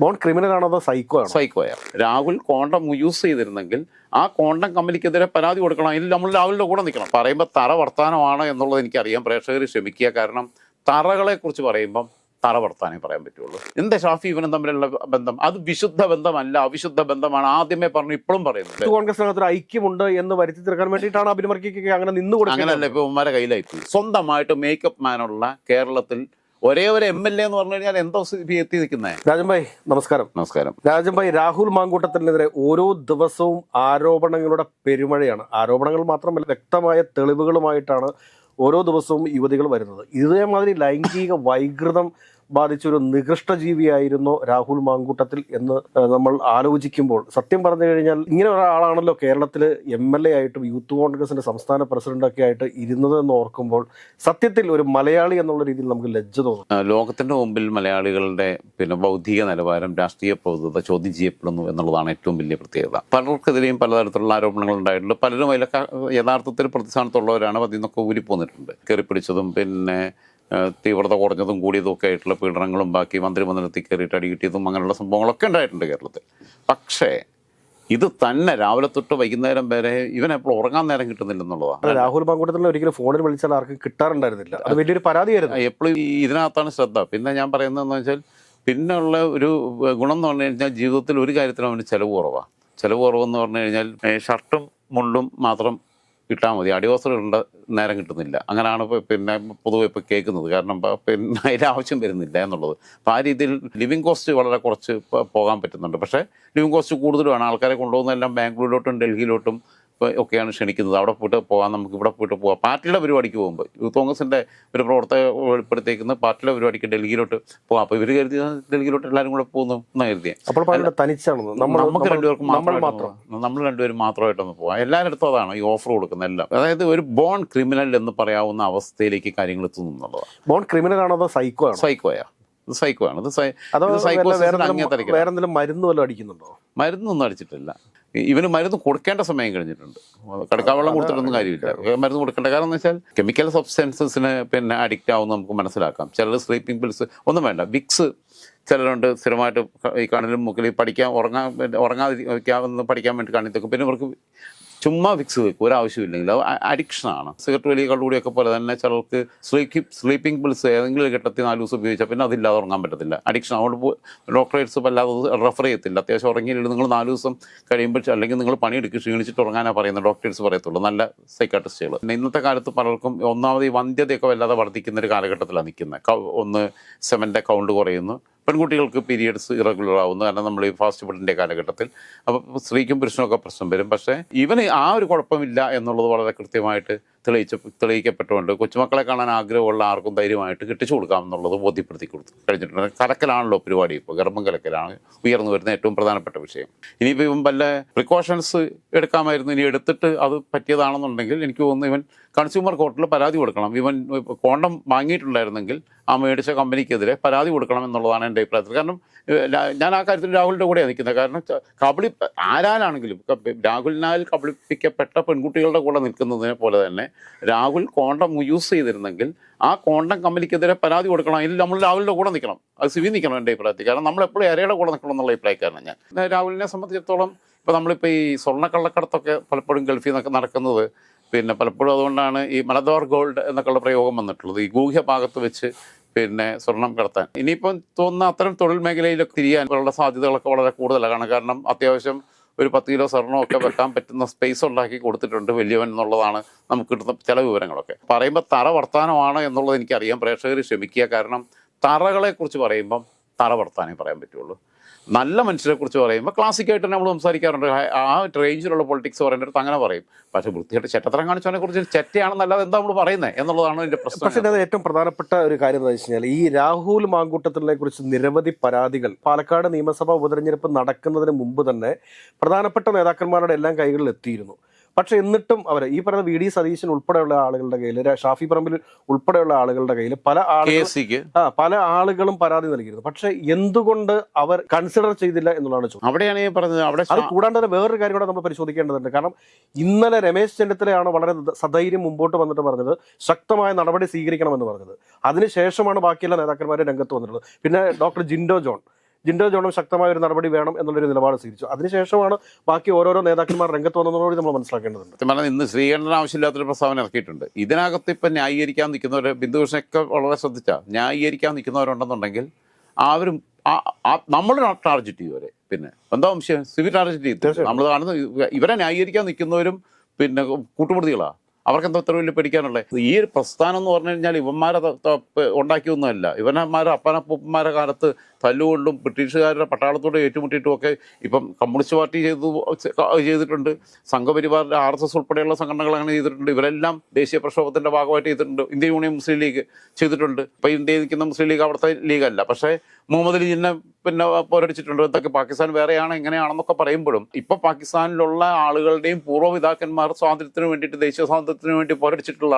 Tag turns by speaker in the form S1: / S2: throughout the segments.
S1: Bone criminal ആണോ അതോ psycho ആണോ?
S2: സൈക്കോയ രാഹുൽ കോണ്ടം യൂസ് ചെയ്തിരുന്നെങ്കിൽ ആ കോണ്ടം കമ്പനിക്കെതിരെ പരാതി കൊടുക്കണം. അതിൽ നമ്മൾ രാഹുലിന്റെ കൂടെ നിൽക്കണം. പറയുമ്പോൾ തറ വർത്താനമാണ് എന്നുള്ളത് എനിക്കറിയാം. പ്രേക്ഷകർ ക്ഷമിക്കുക. കാരണം തറകളെ കുറിച്ച് പറയുമ്പം തറ വർത്താനേ പറയാൻ പറ്റുള്ളൂ. എന്താ ഷാഫി ഇവനും തമ്മിലുള്ള ബന്ധം? അത് വിശുദ്ധ ബന്ധമല്ല. അവിശുദ്ധ ബന്ധമാണ്. ആദ്യമേ പറഞ്ഞു ഇപ്പോഴും പറയുന്നത്
S1: കോൺഗ്രസ് കോൺഗ്രസിനകത്ത് ഒരു ഐക്യമുണ്ട് എന്ന് വരുത്തി തീർക്കാൻ വേണ്ടിയിട്ടാണ് അഭിനമർക്കൊക്കെ അങ്ങനെ നിന്ന്
S2: അങ്ങനല്ല
S1: അങ്ങനെയല്ല
S2: ഇപ്പൊ ഉമ്മാരെ കയ്യിലായി. സ്വന്തമായിട്ട് മേക്കപ്പ് മാനുള്ള കേരളത്തിൽ ഒരേ ഒരു എം എൽ എ എന്ന് പറഞ്ഞു കഴിഞ്ഞാൽ എന്തോ എത്തി നിൽക്കുന്നത്
S1: രാജൻഭായ് നമസ്കാരം.
S2: നമസ്കാരം.
S1: രാജൻ ഭായ് രാഹുൽ മാങ്കൂട്ടത്തിനെതിരെ ഓരോ ദിവസവും ആരോപണങ്ങളുടെ പെരുമഴയാണ്. ആരോപണങ്ങൾ മാത്രമല്ല വ്യക്തമായ തെളിവുകളുമായിട്ടാണ് ഓരോ ദിവസവും യുവതികൾ വരുന്നത്. ഇതേമാതിരി ലൈംഗിക വൈകൃതം ബാധിച്ചൊരു നികൃഷ്ട ജീവിയായിരുന്നു രാഹുൽ മാങ്കൂട്ടത്തിൽ എന്ന് നമ്മൾ ആലോചിക്കുമ്പോൾ സത്യം പറഞ്ഞു കഴിഞ്ഞാൽ ഇങ്ങനെ ഒരാളാണല്ലോ കേരളത്തിൽ എം എൽ എ ആയിട്ടും യൂത്ത് കോൺഗ്രസിന്റെ സംസ്ഥാന പ്രസിഡന്റൊക്കെ ആയിട്ട് ഇരുന്നത് എന്ന് ഓർക്കുമ്പോൾ സത്യത്തിൽ ഒരു മലയാളി എന്നുള്ള രീതിയിൽ നമുക്ക് ലജ്ജ തോന്നും.
S2: ലോകത്തിന്റെ മുമ്പിൽ മലയാളികളുടെ പിന്നെ ബൗദ്ധിക നിലവാരം രാഷ്ട്രീയ പ്രൗഢത ചോദ്യം ചെയ്യപ്പെടുന്നു എന്നുള്ളതാണ് ഏറ്റവും വലിയ പ്രത്യേകത. പലർക്കെതിരെയും പലതരത്തിലുള്ള ആരോപണങ്ങൾ ഉണ്ടായിട്ടുണ്ട്. പലരും അതിലൊക്കെ യഥാർത്ഥത്തിൽ പ്രതിസ്ഥാനത്തുള്ളവരാണ് അതിൽ നിന്നൊക്കെ ഊരിപ്പോന്നിട്ടുണ്ട്. കയറിപ്പിടിച്ചതും പിന്നെ തീവ്രത കുറഞ്ഞതും കൂടിയതും ഒക്കെ ആയിട്ടുള്ള പീഡനങ്ങളും ബാക്കി മന്ത്രിമന്ദിരത്തിൽ കയറിയിട്ട് അടികിട്ടിയതും അങ്ങനെയുള്ള സംഭവങ്ങളൊക്കെ ഉണ്ടായിട്ടുണ്ട് കേരളത്തിൽ. പക്ഷേ ഇത് തന്നെ രാവിലെ തൊട്ട് വൈകുന്നേരം വരെ ഇവൻ എപ്പോൾ ഉറങ്ങാൻ നേരം കിട്ടുന്നില്ലെന്നുള്ളതാണ്.
S1: രാഹുൽ മാങ്കൂട്ടത്തിൽ ഒരിക്കലും ഫോണിൽ വിളിച്ചാൽ ആർക്കും കിട്ടാറുണ്ടായിരുന്നില്ല. അത് വലിയൊരു പരാതിയായിരുന്നു.
S2: എപ്പോഴും ഇതിനകത്താണ് ശ്രദ്ധ. പിന്നെ ഞാൻ പറയുന്നതെന്ന് വെച്ചാൽ പിന്നെയുള്ള ഒരു ഗുണം എന്ന് പറഞ്ഞു കഴിഞ്ഞാൽ ജീവിതത്തിൽ ഒരു കാര്യത്തിലും അവന് ചിലവ് കുറവാണ് ചിലവ് കുറവെന്ന് പറഞ്ഞു കഴിഞ്ഞാൽ ഷർട്ടും മുണ്ടും മാത്രം ഇട്ടാൽ മതി. അടിവസ്ത്രം ഇടേണ്ട നേരം കിട്ടുന്നില്ല. അങ്ങനെയാണ് പിന്നെ പൊതുവെ ഇപ്പോൾ കേൾക്കുന്നത്. കാരണം പിന്നെ അതിന്റെ ആവശ്യം വരുന്നില്ല എന്നുള്ളത്. അപ്പോൾ ആ രീതിയിൽ ലിവിങ് കോസ്റ്റ് വളരെ കുറച്ച് പോകാൻ പറ്റുന്നുണ്ട്. പക്ഷേ ലിവിങ് കോസ്റ്റ് കൂടുതലുമാണ്. ആൾക്കാരെ കൊണ്ടുപോകുന്നതെല്ലാം ബാംഗ്ലൂരിലോട്ടും ഡൽഹിയിലോട്ടും ഒക്കെയാണ് ക്ഷണിക്കുന്നത്. അവിടെ പോയിട്ട് പോകാം നമുക്ക് ഇവിടെ പോയിട്ട് പോകാം പാർട്ടിയുടെ പരിപാടിക്ക് പോകുമ്പോൾ യൂത്ത് കോൺഗ്രസിന്റെ ഒരു പ്രവർത്തക വെളിപ്പെടുത്തേക്കുന്ന പാർട്ടിയുടെ പരിപാടിക്ക് ഡൽഹിയിലോട്ട് പോകാം അപ്പോൾ ഇവർ കരുതി ഡൽഹിയിലോട്ട് എല്ലാവരും കൂടെ പോകുന്നു എന്ന് കരുതിയ?
S1: അപ്പോൾ നമ്മൾ
S2: നമുക്ക് രണ്ടുപേർക്കും മാത്രം. നമ്മൾ രണ്ടുപേരും മാത്രമായിട്ടൊന്ന് പോകാം എല്ലായിടത്തും അതാണ് ഈ ഓഫർ കൊടുക്കുന്ന എല്ലാം. അതായത് ഒരു ബോൺ ക്രിമിനൽ എന്ന് പറയാവുന്ന അവസ്ഥയിലേക്ക് കാര്യങ്ങൾ എത്തുന്നു എന്നുള്ളതാണ്.
S1: ബോൺ ക്രിമിനൽ ആണോ അതോ സൈക്കോ
S2: സൈക്കോയാ ഇത് സൈക്കോ ആണ്. ഇത് സൈക്കോ
S1: വേറെ എന്തെങ്കിലും. മരുന്ന് വല്ലതും അടിക്കുന്നുണ്ടോ?
S2: മരുന്നൊന്നും അടിച്ചിട്ടില്ല. ഇവന് മരുന്ന് കൊടുക്കേണ്ട സമയം കഴിഞ്ഞിട്ടുണ്ട്. കടക്കാവെള്ളം കൊടുത്തിട്ടൊന്നും കാര്യമില്ല. മരുന്ന് കൊടുക്കേണ്ട കാരണം എന്ന് വെച്ചാൽ കെമിക്കൽ സബ്സ്റ്റൻസസിന് പിന്നെ അഡിക്റ്റ് ആവുമെന്ന് നമുക്ക് മനസ്സിലാക്കാം. ചിലർ സ്ലീപ്പിംഗ് പിൽസ് ഒന്നും വേണ്ട. വിക്സ് ചിലരുണ്ട് സ്ഥിരമായിട്ട് ഈ കണ്ണിലും മുക്കിൽ പഠിക്കാൻ ഉറങ്ങാൻ ഉറങ്ങാതിരിക്കാവുന്ന പഠിക്കാൻ വേണ്ടി കാണിത്തൊക്കെ തെക്കും. പിന്നെ ഇവർക്ക് ചുമ്മാ വിക്സ് വെക്കും ഒരാവശ്യമില്ലെങ്കിൽ അത് അഡിക്ഷനാണ് സിഗരറ്റ് വലികളുടെയൊക്കെ പോലെ തന്നെ ചിലർക്ക് സ്ലീപ്പിംഗ് സ്ലീപ്പിംഗ് പിൾസ് ഏതെങ്കിലും ഘട്ടത്തിൽ നാല് ദിവസം ഉപയോഗിച്ചാൽ പിന്നെ അതില്ലാതെ ഉറങ്ങാൻ പറ്റത്തില്ല. അഡിക്ഷൻ അതുകൊണ്ട് ഡോക്ടറേറ്റ്സ് വല്ലാതെ റെഫർ ചെയ്യത്തില്ല. അത്യാവശ്യം ഉറങ്ങിയില്ലെങ്കിൽ നിങ്ങൾ നാല് ദിവസം കഴിയുമ്പോൾ അല്ലെങ്കിൽ നിങ്ങൾ പണിയെടുക്കുക ക്ഷീണിച്ചിട്ട് ഉറങ്ങാനാണ് പറയുന്നത് ഡോക്ടേഴ്സ് പറയത്തുള്ളൂ. നല്ല സൈക്കാട്രിസ്റ്റുകൾ പിന്നെ ഇന്നത്തെ കാലത്ത് പലർക്കും ഒന്നാമത് ഈ വന്ധ്യതയൊക്കെ വല്ലാതെ വർദ്ധിക്കുന്ന ഒരു കാലഘട്ടത്തിലാണ് നിൽക്കുന്നത് ഒന്ന് സെവന്റെ കൗണ്ട് കുറയുന്നു. പെൺകുട്ടികൾക്ക് പീരിയഡ്സ് ഇറഗുലർ ആവുന്നു കാരണം നമ്മൾ ഈ ഫാസ്റ്റ് ഫുഡിന്റെ കാലഘട്ടത്തിൽ അപ്പോൾ സ്ത്രീക്കും പുരുഷനൊക്കെ പ്രശ്നം വരും. പക്ഷേ ഇവന് ആ ഒരു കുഴപ്പമില്ല എന്നുള്ളത് വളരെ കൃത്യമായിട്ട് തെളിയിച്ച തെളിയിക്കപ്പെട്ടുകൊണ്ട് കൊച്ചുമക്കളെ കാണാൻ ആഗ്രഹമുള്ള ആർക്കും ധൈര്യമായിട്ട് കെട്ടിച്ചു കൊടുക്കാമെന്നുള്ളത് ബോധ്യപ്പെടുത്തി കൊടുത്തു. കഴിഞ്ഞിട്ടുണ്ട്. കലക്കലാണല്ലോ പരിപാടി ഇപ്പോൾ. ഗർഭം കലക്കലാണ് ഉയർന്നു വരുന്ന ഏറ്റവും പ്രധാനപ്പെട്ട വിഷയം. ഇനിയിപ്പോൾ ഇവൻ വല്ല പ്രിക്കോഷൻസ് എടുക്കാമായിരുന്നു. ഇനി എടുത്തിട്ട് അത് പറ്റിയതാണെന്നുണ്ടെങ്കിൽ എനിക്ക് തോന്നുന്നു ഇവൻ കൺസ്യൂമർ കോർട്ടിൽ പരാതി കൊടുക്കണം. ഇവൻ കോണ്ടം വാങ്ങിയിട്ടുണ്ടായിരുന്നെങ്കിൽ ആ മേടിച്ച കമ്പനിക്കെതിരെ പരാതി കൊടുക്കണം എന്നുള്ളതാണ് എന്റെ അഭിപ്രായത്തിൽ. കാരണം ഞാൻ ആ കാര്യത്തിൽ രാഹുലിന്റെ കൂടെയാണ് നിൽക്കുന്നത്. കാരണം കബളി ആരാലാണെങ്കിലും രാഹുലിനാൽ കബളിപ്പിക്കപ്പെട്ട പെൺകുട്ടികളുടെ കൂടെ നിൽക്കുന്നതിനെ പോലെ തന്നെ രാഹുൽ കോണ്ടം യൂസ് ചെയ്തിരുന്നെങ്കിൽ ആ കോണ്ടം കമ്പനിക്കെതിരെ പരാതി കൊടുക്കണം. അതിൽ നമ്മൾ രാഹുലിന്റെ കൂടെ നിൽക്കണം. അത് സിവി നിൽക്കണം എന്റെ അഭിപ്രായത്തിൽ. കാരണം നമ്മൾ എപ്പോഴും ഇരയുടെ കൂടെ നിൽക്കണം എന്നുള്ള അഭിപ്രായക്കാരനാണ് ഞാൻ. രാഹുലിനെ സംബന്ധിച്ചിടത്തോളം ഇപ്പോൾ നമ്മളിപ്പോൾ ഈ സ്വർണക്കള്ളക്കടത്തൊക്കെ പലപ്പോഴും ഗൾഫിൽ നിന്നൊക്കെ നടക്കുന്നത് പിന്നെ പലപ്പോഴും അതുകൊണ്ടാണ് ഈ മലദോർ ഗോൾഡ് എന്നൊക്കെയുള്ള പ്രയോഗം വന്നിട്ടുള്ളത്. ഈ ഗൂഹ്യ ഭാഗത്ത് വെച്ച് പിന്നെ സ്വർണം കടത്താൻ. ഇനിയിപ്പം തോന്നുന്ന അത്തരം തൊഴിൽ മേഖലയിലൊക്കെ തിരിയാനുള്ള സാധ്യതകളൊക്കെ വളരെ കൂടുതലാണ്. കാരണം അത്യാവശ്യം ഒരു പത്ത് കിലോ സ്വർണമൊക്കെ വെക്കാൻ പറ്റുന്ന സ്പേസ് ഉണ്ടാക്കി കൊടുത്തിട്ടുണ്ട് വലിയവൻ എന്നുള്ളതാണ് നമുക്ക് കിട്ടുന്ന ചില വിവരങ്ങളൊക്കെ. പറയുമ്പോൾ തറ വർത്താനമാണ് എന്നുള്ളത് എനിക്കറിയാം. പ്രേക്ഷകർ ക്ഷമിക്കുക. കാരണം തറകളെ കുറിച്ച് പറയുമ്പം തറ വർത്താനേ പറയാൻ പറ്റുള്ളൂ. നല്ല മനുഷ്യരെ കുറിച്ച് പറയുമ്പോൾ ക്ലാസിക്കായിട്ട് നമ്മൾ സംസാരിക്കാറുണ്ട്. ആ- റേഞ്ചിലുള്ള പൊളിറ്റിക്സ് പറയുന്നിടത്ത് അങ്ങനെ പറയും. പക്ഷേ വൃത്തിയായിട്ട് ചെറ്റത്തരം കാണിച്ചവനെ കുറിച്ച് ചെറ്റയാണെന്നല്ലാതെ എന്താ നമ്മൾ പറയുന്നത് എന്നുള്ളതാണ് എന്റെ
S1: പക്ഷേ അത് ഏറ്റവും പ്രധാനപ്പെട്ട ഒരു കാര്യം എന്താ വെച്ച് കഴിഞ്ഞാൽ ഈ രാഹുൽ മാങ്കൂട്ടത്തിനെ കുറിച്ച് നിരവധി പരാതികൾ പാലക്കാട് നിയമസഭാ ഉപതെരഞ്ഞെടുപ്പ് നടക്കുന്നതിന് മുമ്പ് തന്നെ പ്രധാനപ്പെട്ട നേതാക്കന്മാരുടെ എല്ലാം കൈകളിൽ എത്തിയിരുന്നു പക്ഷെ എന്നിട്ടും അവർ ഈ പറയുന്ന വി ഡി സതീശൻ ഉൾപ്പെടെയുള്ള ആളുകളുടെ കയ്യിൽ ഷാഫി പറമ്പിൽ ഉൾപ്പെടെയുള്ള ആളുകളുടെ കയ്യിൽ പല ആളുകൾ ആ പല ആളുകളും പരാതി നൽകിയിരുന്നു. പക്ഷെ എന്തുകൊണ്ട് അവർ കൺസിഡർ ചെയ്തില്ല എന്നുള്ളതാണ് ചോദ്യം.
S2: അവിടെയാണ് ഈ പറഞ്ഞത്. അവിടെ
S1: അത് കൂടാണ്ട് തന്നെ വേറൊരു കാര്യം കൂടെ നമ്മൾ പരിശോധിക്കേണ്ടതുണ്ട്. കാരണം ഇന്നലെ രമേശ് ചെന്നിത്തലയാണ് വളരെ സധൈര്യം മുമ്പോട്ട് വന്നിട്ട് പറഞ്ഞത് ശക്തമായ നടപടി സ്വീകരിക്കണമെന്ന് പറഞ്ഞത്. അതിനുശേഷമാണ് ബാക്കിയുള്ള നേതാക്കന്മാർ രംഗത്ത് വന്നിട്ടുള്ളത്. പിന്നെ ഡോക്ടർ ജിൻഡോ ജോൺ. ജിൻഡോ ജോണും ശക്തമായ ഒരു നടപടി വേണം എന്നുള്ളൊരു നിലപാട് സ്വീകരിച്ചു. അതിനുശേഷമാണ് ബാക്കി ഓരോരോ നേതാക്കന്മാർ രംഗത്ത് വന്നതോടുകൂടി നമ്മൾ മനസ്സിലാക്കേണ്ടതുണ്ട്.
S2: സത്യം പറഞ്ഞാൽ ഇന്ന് ശ്രീകണ്ഠൻ ആവശ്യമില്ലാത്തൊരു പ്രസ്താവന ഇറക്കിയിട്ടുണ്ട്. ഇതിനകത്ത് ഇപ്പം ന്യായീകരിക്കാൻ നിൽക്കുന്നവർ ബിന്ദുകൃഷ്ണനൊക്കെ വളരെ ശ്രദ്ധിച്ചാൽ ന്യായീകരിക്കാൻ നിൽക്കുന്നവരുണ്ടെന്നുണ്ടെങ്കിൽ അവരും നമ്മൾ ടാർജറ്റ് ചെയ്യും അവരെ പിന്നെ എന്താ വംശം സിവിൽ ടാർജറ്റ് ചെയ്യും നമ്മൾ കാണുന്ന ഇവരെ ന്യായീകരിക്കാൻ നിൽക്കുന്നവരും പിന്നെ കൂട്ടുപ്രതികളാ. അവർക്ക് എന്താ ഇത്ര വലിയ പേടിക്കാനുള്ളത് ഈ ഒരു പ്രസ്ഥാനം എന്ന് പറഞ്ഞു കഴിഞ്ഞാൽ ഇവന്മാരെ ഉണ്ടാക്കിയൊന്നുമല്ല. ഇവന്മാരെ അപ്പനപ്പൂപ്പന്മാരെ കാലത്ത് തല്ലുകൊണ്ടും ബ്രിട്ടീഷുകാരുടെ പട്ടാളത്തോട് ഏറ്റുമുട്ടിയിട്ടും ഒക്കെ ഇപ്പം കമ്മ്യൂണിസ്റ്റ് പാർട്ടി ചെയ്തു ചെയ്തിട്ടുണ്ട്. സംഘപരിവാറിന്റെ ആർ എസ് എസ് ഉൾപ്പെടെയുള്ള സംഘടനകൾ അങ്ങനെ ചെയ്തിട്ടുണ്ട്. ഇവരെല്ലാം ദേശീയ പ്രക്ഷോഭത്തിന്റെ ഭാഗമായിട്ട് ചെയ്തിട്ടുണ്ട്. ഇന്ത്യ യൂണിയൻ മുസ്ലിം ലീഗ് ചെയ്തിട്ടുണ്ട്. ഇപ്പം ഇന്ത്യയിൽ നിൽക്കുന്ന മുസ്ലിം ലീഗ് അവിടുത്തെ ലീഗല്ല. പക്ഷേ മുഹമ്മദ് അലി ജിന്നെ പിന്നെ പോരടിച്ചിട്ടുണ്ട് എന്തൊക്കെ പാകിസ്ഥാൻ വേറെയാണ് എങ്ങനെയാണെന്നൊക്കെ പറയുമ്പോഴും ഇപ്പൊ പാകിസ്ഥാനിലുള്ള ആളുകളുടെയും പൂർവപിതാക്കന്മാർ സ്വാതന്ത്ര്യത്തിന് വേണ്ടിയിട്ട് ദേശീയ സ്വാതന്ത്ര്യത്തിന് വേണ്ടി പോരടിച്ചിട്ടുള്ള.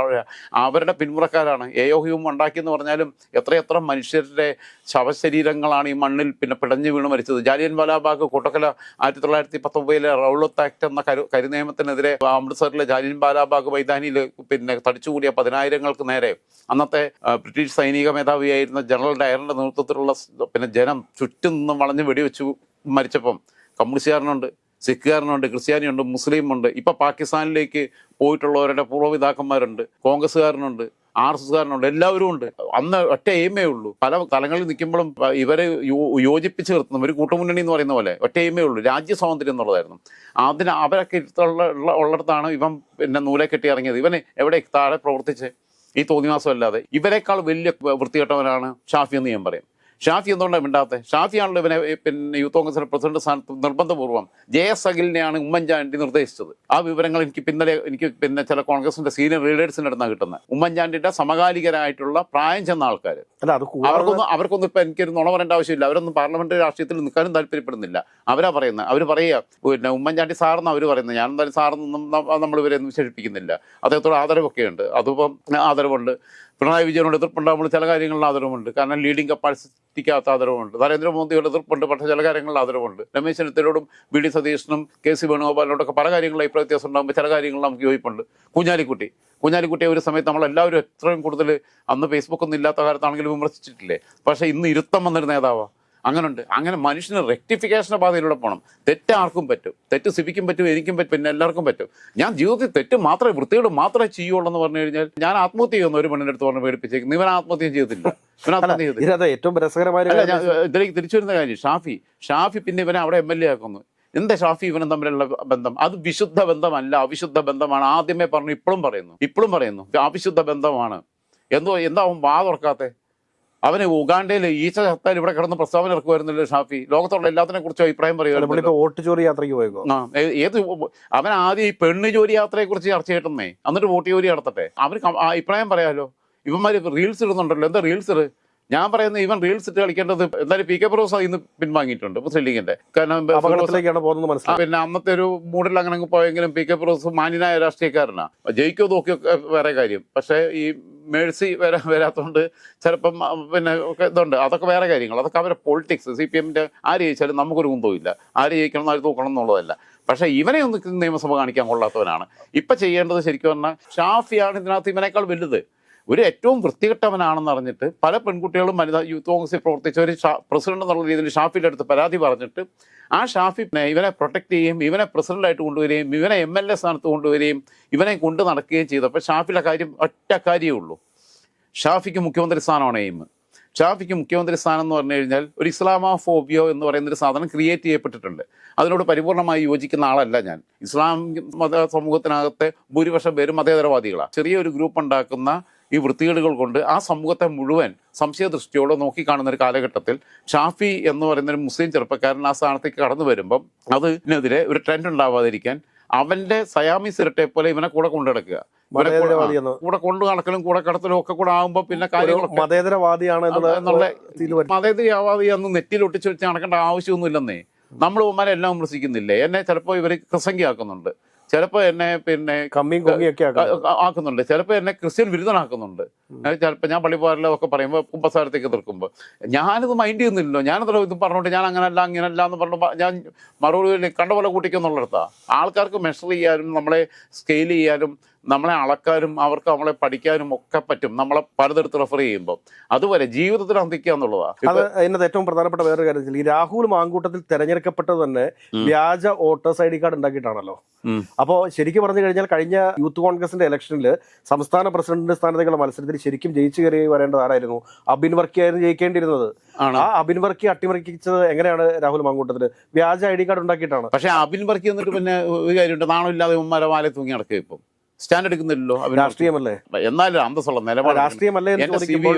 S2: അവരുടെ പിന്മുറക്കാരാണ് ഏയോഹ്യവും ഉണ്ടാക്കി എന്ന് പറഞ്ഞാലും എത്രയെത്ര മനുഷ്യരുടെ ശവശരീരങ്ങളാണ് ഈ മണ്ണിൽ പിന്നെ പിടഞ്ഞു വീണ് മരിച്ചത് ജാലിയൻ വാലാബാഗ് കൂട്ടക്കല ആയിരത്തി തൊള്ളായിരത്തി പത്തൊമ്പതിലെ റൗളത്ത് ആക്ട് എന്ന കരു കരിനിയമത്തിനെതിരെ അമൃത്സറിലെ ജാലിയൻ വാലാബാഗ് മൈതാനിയിൽ പിന്നെ തടിച്ചുകൂടിയ പതിനായിരങ്ങൾക്ക് നേരെ അന്നത്തെ ബ്രിട്ടീഷ് സൈനിക മേധാവിയായിരുന്ന ജനറൽ ഡയറിന്റെ നേതൃത്വത്തിലുള്ള പിന്നെ ജനം ചുറ്റും നിന്നും വളഞ്ഞ് വെടിവെച്ചു മരിച്ചപ്പം കമ്മ്യൂണിസ്റ്റുകാരനുണ്ട് സിഖുകാരനുണ്ട് ക്രിസ്ത്യാനിയുണ്ട് മുസ്ലിമുണ്ട്. ഇപ്പം പാകിസ്ഥാനിലേക്ക് പോയിട്ടുള്ളവരുടെ പൂർവപിതാക്കന്മാരുണ്ട് കോൺഗ്രസ്സുകാരനുണ്ട് ആർ എസ് എസ്കാരനുണ്ട് എല്ലാവരും ഉണ്ട് അന്ന് ഒറ്റ എയിമേ ഉള്ളൂ. പല തലങ്ങളിൽ നിൽക്കുമ്പോഴും ഇവരെ യോജിപ്പിച്ച് നിർത്തുന്നു ഒരു കൂട്ടുമുന്നണി എന്ന് പറയുന്ന പോലെ ഒറ്റ എയിമേ ഉള്ളൂ. രാജ്യ സ്വാതന്ത്ര്യം എന്നുള്ളതായിരുന്നു. അതിന് അവരൊക്കെ ഇരുത്തുള്ള ഉള്ള- ഉള്ളിടത്താണ് ഇവൻ പിന്നെ നൂലെ കെട്ടി ഇറങ്ങിയത്. ഇവന് എവിടെ താഴെ പ്രവർത്തിച്ച് ഈ തോന്നിവാസം അല്ലാതെ. ഇവരെക്കാൾ വലിയ വൃത്തികെട്ടവനാണ് ഷാഫി എന്ന് ഞാൻ പറയും. ഷാഫി എന്തുകൊണ്ടാണ് മിണ്ടാത്തത് ഷാഫിയാണല്ലോ ഇവനെ പിന്നെ യൂത്ത് കോൺഗ്രസിലെ പ്രസിഡന്റ് സ്ഥാനത്ത് നിർബന്ധപൂർവം ജെ എസ് അഖിലിനെയാണ് ഉമ്മൻചാണ്ടി നിർദ്ദേശിച്ചത്. ആ വിവരങ്ങൾ എനിക്ക് പിന്നലെ എനിക്ക് പിന്നെ ചില കോൺഗ്രസിന്റെ സീനിയർ ലീഡേഴ്സിന്റെ അടുത്താണ് കിട്ടുന്നത് ഉമ്മൻചാണ്ടിന്റെ സമകാലികരായിട്ടുള്ള പ്രായം ചെന്ന ആൾക്കാർ അവർക്കൊന്നും അവർക്കൊന്നും ഇപ്പൊ എനിക്കൊരു നുണ പറയേണ്ട ആവശ്യമില്ല. അവരൊന്നും പാർലമെന്ററി രാഷ്ട്രീയത്തിൽ നിൽക്കാനും താല്പര്യപ്പെടുന്നില്ല. അവരാ പറയുന്നത് അവർ പറയുക പിന്നെ ഉമ്മൻചാണ്ടി സാറെന്ന് അവർ പറയുന്നത് ഞാൻ എന്തായാലും സാറെന്നൊന്നും നമ്മൾ ഇവരെ ഒന്നും വിശേഷിപ്പിക്കുന്നില്ല. അദ്ദേഹത്തോട് ആദരവൊക്കെ ഉണ്ട് അതിപ്പം ആദരവുണ്ട്. പിണറായി വിജയനോട് എതിർപ്പുണ്ടാകുമ്പോൾ ചില കാര്യങ്ങളിൽ ആദരവുണ്ട് കാരണം ലീഡിംഗ് കപ്പാസിറ്റിക്കകത്ത് ആദരവുണ്ട് നരേന്ദ്രമോദിയോട് എതിർപ്പുണ്ട് പക്ഷേ ചില കാര്യങ്ങളിൽ ആദരവുണ്ട് രമേശ് ചെന്നിത്തലയോടും വി ഡി സതീശനും കെ സി വേണുഗോപാലിനോടൊക്കെ പല കാര്യങ്ങളിൽ അഭിപ്രായ വ്യത്യാസം ഉണ്ടാകുമ്പോൾ ചില കാര്യങ്ങളിൽ നമുക്ക് യോജിപ്പുണ്ട്. കുഞ്ഞാലിക്കുട്ടി. കുഞ്ഞാലിക്കുട്ടിയെ ഒരു സമയത്ത് നമ്മളെല്ലാവരും എത്രയും കൂടുതൽ അന്ന് ഫേസ്ബുക്കൊന്നും ഇല്ലാത്ത കാലത്താണെങ്കിലും വിമർശിച്ചിട്ടില്ലേ? പക്ഷേ ഇന്ന് ഇരുത്തം വന്നൊരു നേതാവാ. അങ്ങനുണ്ട്. അങ്ങനെ മനുഷ്യന് റെക്ടിഫിക്കേഷന്റെ പാതയിലൂടെ പോകണം തെറ്റ് ആർക്കും പറ്റും. തെറ്റ് സിപിക്കും പറ്റും എനിക്കും പറ്റും പിന്നെ എല്ലാവർക്കും പറ്റും. ഞാൻ ജീവിതത്തിൽ തെറ്റ് മാത്രമേ വൃത്തിയോട് മാത്രമേ ചെയ്യുള്ളൂ എന്ന് പറഞ്ഞു കഴിഞ്ഞാൽ ഞാൻ ആത്മഹത്യ ചെയ്യുന്ന ഒരു പെണ്ണിന്റെ അടുത്ത് പറഞ്ഞ് പേടിപ്പിച്ചേക്കുന്നു. ഇവൻ ആത്മഹത്യ ചെയ്തില്ല
S1: ഏറ്റവും രസകരമായ
S2: ഇതിലേക്ക് തിരിച്ചു വരുന്ന കാര്യം ഷാഫി. ഷാഫി പിന്നെ ഇവനെ അവിടെ എം എൽ എ ആക്കുന്നു. എന്താ ഷാഫി ഇവനും തമ്മിലുള്ള ബന്ധം? അത് വിശുദ്ധ ബന്ധമല്ല. അവിശുദ്ധ ബന്ധമാണ്. ആദ്യമേ പറഞ്ഞു ഇപ്പോഴും പറയുന്നു. ഇപ്പോഴും പറയുന്നു അവിശുദ്ധ ബന്ധമാണ്. എന്തോ എന്താ അവൻ വാ തുറക്കാത്തെ അവന് ഉഗാണ്ടയിൽ ഈച്ച ചത്താൽ ഇവിടെ കിടന്ന് പ്രസ്താവന ഇറക്കുമായിരുന്നല്ലോ ഷാഫി. ലോകത്തുള്ള എല്ലാത്തിനെ കുറിച്ച് അഭിപ്രായം
S1: നമ്മളിപ്പോ വോട്ട് ചോറി യാത്രയ്ക്ക് പോയേക്കോ?
S2: ഏത് അവൻ ആദ്യം ഈ പെണ്ണ് ജോലി യാത്രയെ കുറിച്ച് ചർച്ച ചെയ്യട്ടെന്നേ. എന്നിട്ട് വോട്ട് ജോലി നടത്തട്ടെ. അവന് അഭിപ്രായം പറയാലോ. ഇവന്മാര് റീൽസ് ഇടുന്നുണ്ടല്ലോ. എന്താ റീൽസ് ഇട്? ഞാൻ പറയുന്ന ഇവൻ റീൽസ് ഇട്ട് കളിക്കേണ്ടത് എന്തായാലും പി കെ ഫിറോസ് ഇന്ന് പിൻവാങ്ങിയിട്ടുണ്ട്. മുസ്ലിം ലീഗിന്റെ കാരണം പിന്നെ അന്നത്തെ ഒരു മൂഡിൽ അങ്ങനെ പോയെങ്കിലും പി കെ ഫിറോസ് മാന്യനായ രാഷ്ട്രീയക്കാരനാണ് ജയിക്കോ ഒക്കെ വേറെ കാര്യം. പക്ഷേ ഈ മേഴ്സി വരാ വരാത്തോണ്ട് ചിലപ്പം പിന്നെ ഒക്കെ ഇതുണ്ട്. അതൊക്കെ വേറെ കാര്യങ്ങൾ. അതൊക്കെ അവരെ പൊളിറ്റിക്സ് സി പി എമ്മിന്റെ ആര് ജയിച്ചാലും നമുക്കൊരു കുന്തവുമില്ല ആര് ജയിക്കണം ആര് തൂക്കണം എന്നുള്ളതല്ല. പക്ഷേ ഇവനെ ഒന്ന് നിയമസഭ കാണിക്കാൻ കൊള്ളാത്തവനാണ്. ഇപ്പൊ ചെയ്യേണ്ടത് ശരിക്കും പറഞ്ഞാൽ ഷാഫിയാണ് ഇതിനകത്ത് ഇവനേക്കാൾ വലുത്. ഒരു ഏറ്റവും വൃത്തികെട്ടവനാണെന്ന് അറിഞ്ഞിട്ട് പല പെൺകുട്ടികളും വനിതാ യൂത്ത് കോൺഗ്രസിൽ പ്രവർത്തിച്ച ഒരു ഷാ പ്രസിഡന്റ് എന്നുള്ള രീതിയിൽ ഷാഫിയുടെ അടുത്ത് പരാതി പറഞ്ഞിട്ട് ആ ഷാഫി ഇവനെ പ്രൊട്ടക്ട് ചെയ്യുകയും ഇവനെ പ്രസിഡന്റായിട്ട് കൊണ്ടുവരികയും ഇവനെ എം എൽ എ സ്ഥാനത്ത് കൊണ്ടുവരികയും ഇവനെ കൊണ്ട് നടക്കുകയും ചെയ്തപ്പോൾ ഷാഫിയുടെ കാര്യം ഒറ്റ കാര്യമേ ഉള്ളൂ. ഷാഫിക്ക് മുഖ്യമന്ത്രി സ്ഥാനമാണ് എയിം ഷാഫിക്ക് മുഖ്യമന്ത്രി സ്ഥാനം എന്ന് പറഞ്ഞു കഴിഞ്ഞാൽ ഒരു ഇസ്ലാമോഫോബിയോ എന്ന് പറയുന്ന ഒരു സാധനം ക്രിയേറ്റ് ചെയ്യപ്പെട്ടിട്ടുണ്ട്. അതിനോട് പരിപൂർണമായി യോജിക്കുന്ന ആളല്ല ഞാൻ. ഇസ്ലാം മത സമൂഹത്തിനകത്തെ ഭൂരിപക്ഷം പേരും മതേതരവാദികളാണ് ചെറിയൊരു ഗ്രൂപ്പ് ഉണ്ടാക്കുന്ന ഈ വൃത്തികേടുകൾ കൊണ്ട് ആ സമൂഹത്തെ മുഴുവൻ സംശയദൃഷ്ടിയോടെ നോക്കിക്കാണുന്ന ഒരു കാലഘട്ടത്തിൽ ഷാഫി എന്ന് പറയുന്ന ഒരു മുസ്ലിം ചെറുപ്പക്കാരൻ ആ സ്ഥാനത്തേക്ക് കടന്നു വരുമ്പം അതിനെതിരെ ഒരു ട്രെൻഡ് ഉണ്ടാവാതിരിക്കാൻ അവന്റെ സയാമി സിരട്ടെ പോലെ ഇവനെ കൂടെ കൊണ്ടു നടക്കുക ഇവനെ കൂടെ-
S1: എന്ന്.
S2: കൊണ്ടു നടക്കലും കൂടെ കടത്തലും ഒക്കെ കൂടെ ആകുമ്പോൾ പിന്നെ കാര്യങ്ങളൊക്കെ
S1: മതേതരവാദിയാണ്
S2: എന്നുള്ള. മതേതരവാദി അന്ന് നെറ്റിൽ ഒട്ടിച്ച് വെച്ച് നടക്കേണ്ട ആവശ്യമൊന്നുമില്ലെന്നേ. നമ്മൾ ഉമ്മാരെ എല്ലാം വിമർശിക്കുന്നില്ലേ? എന്നെ ചിലപ്പോൾ ഇവർ ക്രിസംഗിയാക്കുന്നുണ്ട്. ചിലപ്പോൾ എന്നെ പിന്നെ
S1: കമ്മിയും കൊങ്ങിയൊക്കെ
S2: ആക്കുന്നുണ്ട്. ചിലപ്പോൾ എന്നെ ക്രിസ്ത്യൻ വിരുദ്ധനാക്കുന്നുണ്ട്. ചിലപ്പോൾ ഞാൻ പള്ളിപ്പാറിലോ ഒക്കെ പറയുമ്പോൾ കുമ്പസാരത്തേക്ക് എതിർക്കുമ്പോൾ ഞാനിത് മൈൻഡ് ചെയ്യുന്നില്ലല്ലോ. ഞാനത്ര ഇത് പറഞ്ഞോണ്ട് ഞാൻ അങ്ങനല്ല അങ്ങനല്ല എന്ന് പറഞ്ഞു ഞാൻ മറുപടി കണ്ട പോലെ കൂട്ടിക്കുന്നുള്ളിടത്താ. ആൾക്കാർക്ക് മെഷർ ചെയ്യാനും നമ്മളെ സ്കെയിൽ ചെയ്യാനും നമ്മളെ അളക്കാനും അവർക്ക് നമ്മളെ പഠിക്കാനും ഒക്കെ പറ്റും. നമ്മളെ പലതരത്തിൽ റെഫർ ചെയ്യുമ്പോൾ അതുപോലെ ജീവിതത്തിൽ അന്തിക്കുക എന്നുള്ളതാണ്
S1: അത് അതിനകത്ത് ഏറ്റവും പ്രധാനപ്പെട്ട വേറൊരു കാര്യം ഈ രാഹുൽ മാങ്കൂട്ടത്തിൽ തെരഞ്ഞെടുക്കപ്പെട്ടത് തന്നെ വ്യാജ വോട്ടേഴ്സ് ഐ ഡി കാർഡ് ഉണ്ടാക്കിയിട്ടാണല്ലോ. അപ്പോൾ ശരിക്കും പറഞ്ഞു കഴിഞ്ഞാൽ കഴിഞ്ഞ യൂത്ത് കോൺഗ്രസിന്റെ ഇലക്ഷനിൽ സംസ്ഥാന പ്രസിഡന്റിന്റെ സ്ഥാനത്തേക്കുള്ള മത്സരത്തിൽ ശരിക്കും ജയിച്ചു കയറി വരേണ്ടത് ആരായിരുന്നു? അബിൻ വർക്കി ആയിരുന്നു ജയിക്കേണ്ടിയിരുന്നത്.
S2: ആണ്.
S1: ആ അബിൻ വർക്കി അട്ടിമറിക്കിച്ചത് എങ്ങനെയാണ് രാഹുൽ മാങ്കൂട്ടത്തിൽ വ്യാജ ഐ ഡി കാർഡ് ഉണ്ടാക്കിയിട്ടാണ്.
S2: പക്ഷെ അബിൻ വർക്കി എന്നിട്ട് പിന്നെ ഒരു കാര്യമുണ്ട്. നാണമില്ലാതെ ഉമ്മാരെ വാലെ തൂങ്ങി നടക്കുക ഇപ്പം. സ്റ്റാൻഡ് എടുക്കുന്നില്ലല്ലോ.
S1: രാഷ്ട്രീയമല്ലേ?
S2: എന്നാലും അന്തസ്സുള്ള നിലപാട്
S1: രാഷ്ട്രീയമല്ലേ